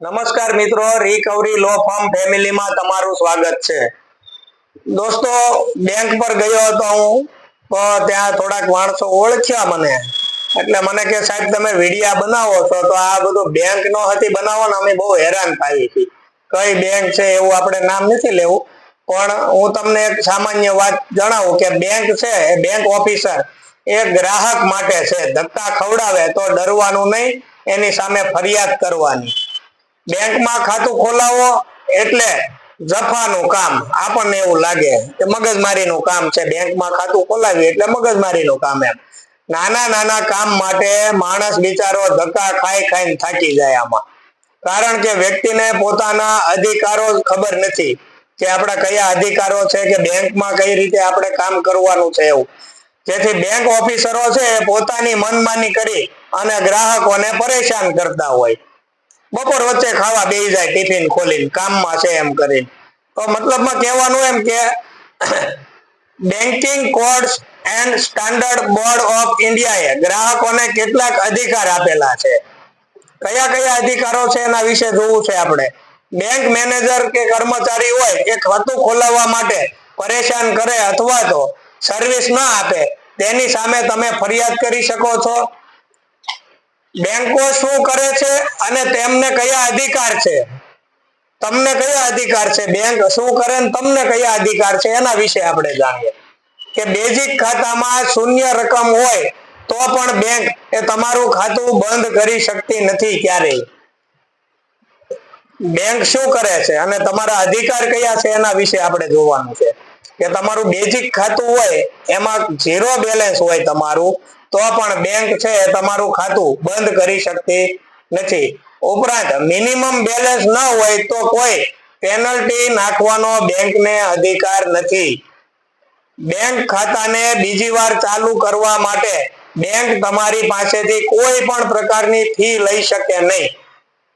નમસ્કાર મિત્રો રિકવરી લો ફાર્મ ફેમિલીમાં તમારું સ્વાગત છે. દોસ્તો બેંક પર ગયો હતો હું, તો ત્યાં થોડાક માણસો ઓળખ્યા મને. એટલે મને કે, સાહેબ, તમે વિડિયા બનાવો છો, તો આ બધું બેંક નો હતી બનાવો ને અમે બહુ હેરાન પાવી હતી કઈ બેંક છે એવું આપણે નામ નથી લેવું, પણ હું તમને એક સામાન્ય વાત જણાવું કે બેંક છે, એ બેંક ઓફિસર એ ગ્રાહક માટે છે. ધક્કા ખવડાવે તો ડરવાનું નહીં, એની સામે ફરિયાદ કરવાની. બેંકમાં ખાતું ખોલાવો એટલે જફાનું કામ. આપણને એવું લાગે કે મગજમારીનું કામ છે. બેંકમાં ખાતું ખોલાવ્યું એટલે મગજમારીનું કામ એમ. નાના નાના કામ માટે માણસ બિચારો ધક્કા ખાઈ ખાઈને થાકી જાય આમાં. કારણ કે વ્યક્તિને પોતાના અધિકારો ખબર નથી કે આપણા કયા અધિકારો છે કે બેંકમાં કઈ રીતે આપણે કામ કરવાનું છે એવું. જેથી બેંક ઓફિસરો છે પોતાની મનમાની કરી અને ગ્રાહકોને પરેશાન કરતા હોય. બપોર વચ્ચે ખાવા બેસી જાય ટિફિન ખોલીને, કામમાં છે એમ કરીને. તો મતલબમાં કહેવાનું એમ કે banking codes and standard board of ઇન્ડિયાએ ગ્રાહકોને કેટલાક અધિકાર આપેલા છે. કયા કયા અધિકારો છે એના વિશે જોવું છે આપણે. બેંક મેનેજર કે કર્મચારી હોય, એ ખાતું ખોલાવવા માટે પરેશાન કરે અથવા તો સર્વિસ ન આપે, તેની સામે તમે ફરિયાદ કરી શકો છો. બેંકો શું કરે છે અને તેમને કયા અધિકાર છે? તમને કયા અધિકાર છે? બેંક શું કરે તમને કયા અધિકાર છે? એના વિશે આપણે જાણીએ. કે બેઝિક ખાતામાં શૂન્ય રકમ હોય તો પણ બેંક એ તમારું ખાતું બંધ કરી શકતી નથી ક્યારેય. બેંક શું કરે છે અને તમારા અધિકાર કયા છે? એના વિશે આપણે જોવાનું છે. કે તમારું બેઝિક ખાતું હોય, એમાં ઝીરો બેલેન્સ હોય તમારું, તો પણ બેંક છે તમારું ખાતું બંધ કરી શકતી નથી. ઉપરાંત મિનિમમ બેલેન્સ ન હોય તો કોઈ પેનલ્ટી નાખવાનો બેંકને અધિકાર નથી. બેંક ખાતાને બીજી વાર ચાલુ કરવા માટે બેંક તમારી પાસેથી કોઈ પણ પ્રકારની ફી લઈ શકે નહીં.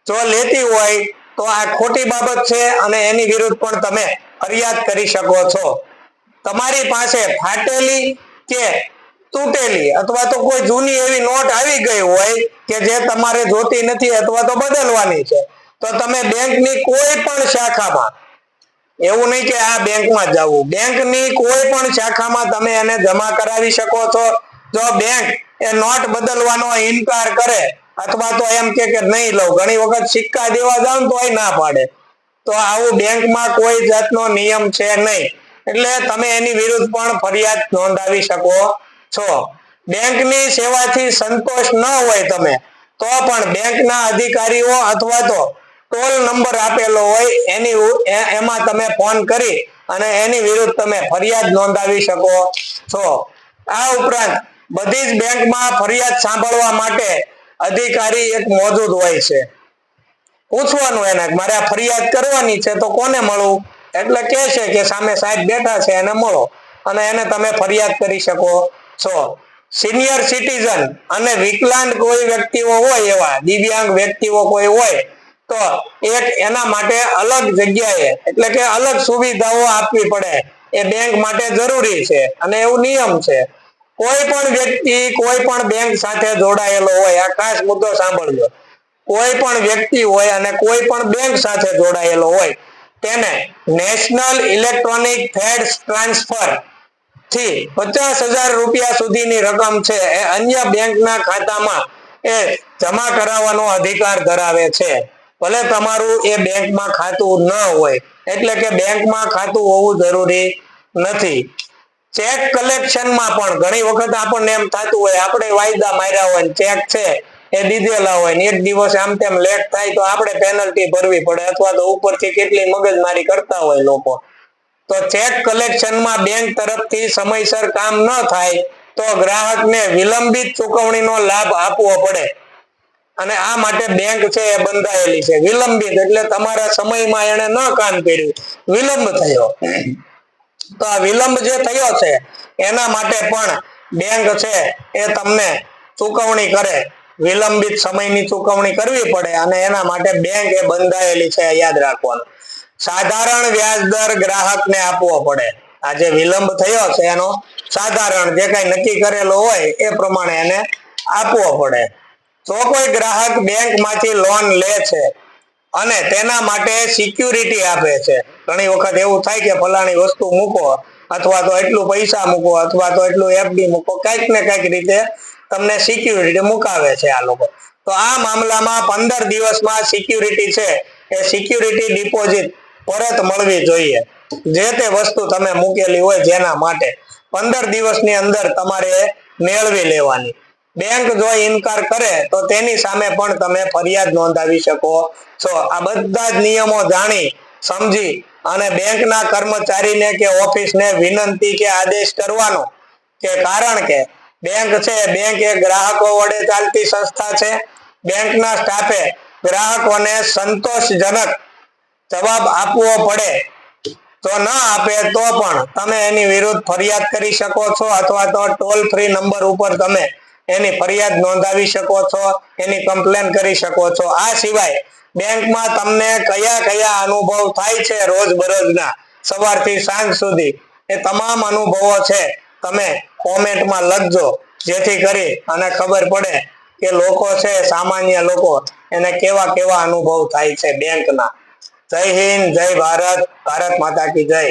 જો લેતી હોય તો આ ખોટી બાબત છે અને એની વિરુદ્ધ પણ તમે ફરિયાદ કરી શકો છો. તમારી પાસે ફાટેલી કે તૂટેલી અથવા તો કોઈ જૂની એવી નોટ આવી ગઈ હોય કે જે તમારે જોતી નથી અથવા તો બદલવાની છે, તો તમે બેંકની કોઈ પણ શાખામાં, એવું નહીં કે આ બેંકમાં જવું, બેંકની કોઈ પણ શાખામાં તમે એને જમા કરાવી શકો છો. જો બેંક એ નોટ બદલવાનો ઇનકાર કરે અથવા તો એમ કે નહીં લઉં, ઘણી વખત સિક્કા દેવા જાવ તો ના પાડે. તો આવું બેંકમાં કોઈ જાતનો નિયમ છે નહીં. એટલે તમે એની વિરુદ્ધ પણ ફરિયાદ નોંધાવી શકો છો. બેંકની સેવાથી સંતોષ ન હોય તમે, તો પણ બેંકના અધિકારીઓ અથવા તો ટોલ નંબર આપેલો હોય એની એમાં તમે ફોન કરી અને એની વિરુદ્ધ તમે ફરિયાદ નોંધાવી શકો છો. આ ઉપરાંત બધી જ બેંકમાં ફરિયાદ સાંભળવા માટે અધિકારી એક મોજૂદ હોય છે. પૂછવાનું એને મારે આ ફરિયાદ કરવાની છે તો કોને મળવું એટલે કે છે કે સામે સાહેબ બેઠા છે, એને મળો. અને એને તમે ફરિયાદ કરી શકો છો. સિનિયર સિટીઝન અને વિકલાંગ કોઈ વ્યક્તિઓ હોય એવા, દિવ્યાંગ વ્યક્તિઓ કોઈ હોય, તો એક એના માટે અલગ જગ્યાએ, એટલે કે અલગ સુવિધાઓ આપવી પડે. એ બેંક માટે જરૂરી છે અને એવું નિયમ છે. કોઈ પણ વ્યક્તિ, કોઈ પણ બેંક સાથે જોડાયેલો હોય, આ ખાસ મુદ્દો સાંભળજો. કોઈ પણ વ્યક્તિ હોય અને કોઈ પણ બેંક સાથે જોડાયેલો હોય તેને નેશનલ ઇલેક્ટ્રોનિક ફેડ્સ ટ્રાન્સફરથી પચાસ હજાર રૂપિયા સુધીની રકમ છે. એ અન્ય બેંકના ખાતામાં એ જમા કરાવવાનો અધિકાર ધરાવે છે. ભલે તમારું એ બેંકમાં ખાતું ન હોય, એટલે કે બેંકમાં ખાતું હોવું જરૂરી નથી. ચેક કલેક્શનમાં પણ ઘણી વખત આપણને એમ થતું હોય, આપણે વાયદા માર્યા હોય ચેક છે. એ દીધેલા હોય ને એક દિવસ આમ તેમ લેટ થાય તો આપણે પેનલ્ટી ભરવી પડે અથવા તો ઉપરથી કેટલી મગજમારી કરતા હોય લોકો. તો ચેક કલેક્શનમાં બેંક તરફથી સમયસર કામ ન થાય તો ગ્રાહકને વિલંબિત ચુકવણીનો લાભ આપવો પડે. અને આ માટે બેંક છે એ બંધાયેલી છે. વિલંબિત એટલે તમારા સમયમાં એને ન કામ કર્યું. વિલંબ થયો. તો આ વિલંબ જે થયો છે, એના માટે પણ બેંક છે એ તમને ચુકવણી કરે. વિલંબિત સમયની ચુકવણી કરવી પડે અને એના માટે બેંક એ બંધાયેલી છે, યાદ રાખવાનું. સાધારણ વ્યાજ દર ગ્રાહકને આપવો પડે. આ વિલંબ થયો છે એનો સાધારણ જે કઈ નક્કી કરેલો હોય એ પ્રમાણે એને આપવો પડે. જો કોઈ ગ્રાહક બેંકમાંથી લોન લે છે અને તેના માટે સિક્યુરિટી આપે છે, ઘણી વખત એવું થાય કે ફલાણી વસ્તુ મૂકો અથવા તો એટલું પૈસા મૂકો અથવા તો એટલું એફડી મૂકો, કંઈક ને કંઈક રીતે તમને સિક્યુરિટી મુકાવે છે આ લોકો. તો આ મામલામાં પંદર દિવસમાં સિક્યુરિટી છે એ સિક્યુરિટી ડિપોઝિટ પરત મળવી જોઈએ. જે તે વસ્તુ તમે મૂકેલી હોય જેના માટે પંદર દિવસની અંદર તમારે મેળવી લેવાની. બેંક જો ઇનકાર કરે તો તેની સામે પણ તમે ફરિયાદ નોંધાવી શકો છો. આ બધા જ નિયમો જાણી, સમજી અને બેંકના કર્મચારીને કે ઓફિસને વિનંતી કે આદેશ કરવાનો. કે કારણ કે બેંક છે, બેંક એ ગ્રાહકો વડે ચાલતી સંસ્થા છે. બેંકના સ્ટાફે ગ્રાહકોને સંતોષજનક જવાબ આપવો પડે. તો ન આપે તો પણ તમે એની વિરુદ્ધ ફરિયાદ કરી શકો છો અથવા તો ટોલ ફ્રી નંબર ઉપર તમે એની ફરિયાદ નોંધાવી શકો છો, એની કમ્પ્લેન કરી શકો છો. આ સિવાય બેંકમાં તમને કયા કયા અનુભવ થાય છે રોજબરોજના? સવારથી સાંજ સુધી. એ તમામ અનુભવો છે. તમે કોમેન્ટમાં લખજો, જેથી કરી અને ખબર પડે કે લોકો છે સામાન્ય લોકો. એને કેવા કેવા અનુભવ થાય છે બેંકના. જય હિન્દ, જય ભારત ભારત માતા કી જય.